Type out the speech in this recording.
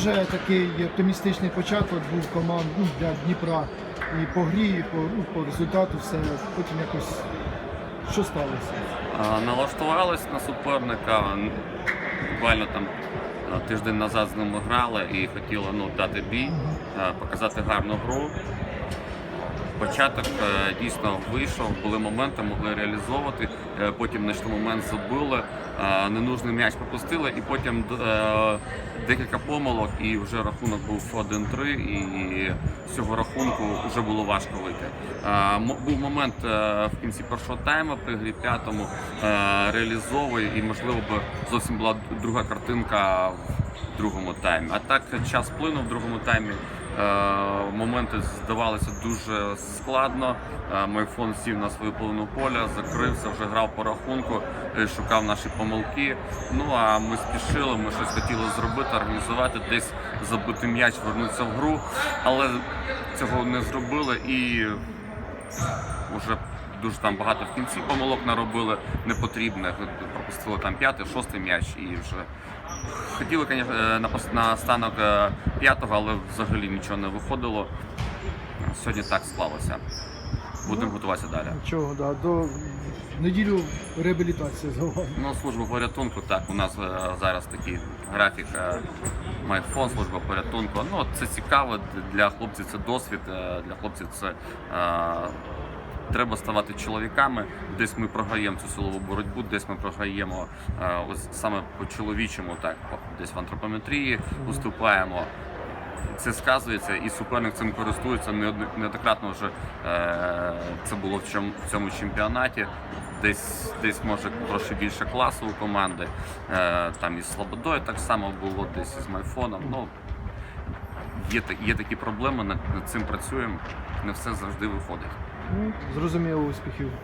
вже такий оптимістичний початок був команд ну, для Дніпра і по грі, і по, ну, по результату все. Потім якось що сталося? А, Налаштувались на суперника. Буквально там тиждень назад з ними грали і хотіли ну, дати бій, показати гарну гру. Початок е, дійсно вийшов, були моменти, могли реалізовувати. Е, Потім знайшли момент забили, е, ненужний м'яч пропустили, і потім декілька помилок, і вже рахунок був 1-3, і з цього рахунку вже було важко вийти. Був момент в кінці першого тайму при грі п'ятому реалізовує, і можливо б зовсім була друга картинка в другому таймі. А так час плинув в другому таймі. Е, Моменти здавалися дуже складно. Е, Майфон сів на свою половину поля, закрився, вже грав по рахунку, е, шукав наші помилки. Ну а ми спішили, ми щось хотіли зробити, організувати, десь забити м'яч, вернутися в гру, але цього не зробили і вже дуже там багато в кінці помилок наробили непотрібних. Пропустили там п'ятий, шостий м'яч і вже хотіли, звісно, на пос- станок е, п'ятого, але взагалі нічого не виходило. Сьогодні так склалося. Будемо готуватися далі. Чого, да, до неділю реабілітація зауважена. Ну, служба порятунку, так, у нас е, зараз такий графік е, майфон, служба порятунку. Ну, це цікаво, для хлопців це досвід, е, для хлопців це е, треба ставати чоловіками. Десь ми програємо цю силову боротьбу, десь ми програємо е, ось саме по чоловічому, так, десь в антропометрії уступаємо. Це сказується, і суперник цим користується неоднократно вже е, це було в цьому, в цьому чемпіонаті. Десь, десь може трошки більше класу у команди. Е, там із Слободою так само було, десь із Майфоном. Ну, є, є такі проблеми, над, над цим працюємо. Не все завжди виходить. Зрозуміло успіхів.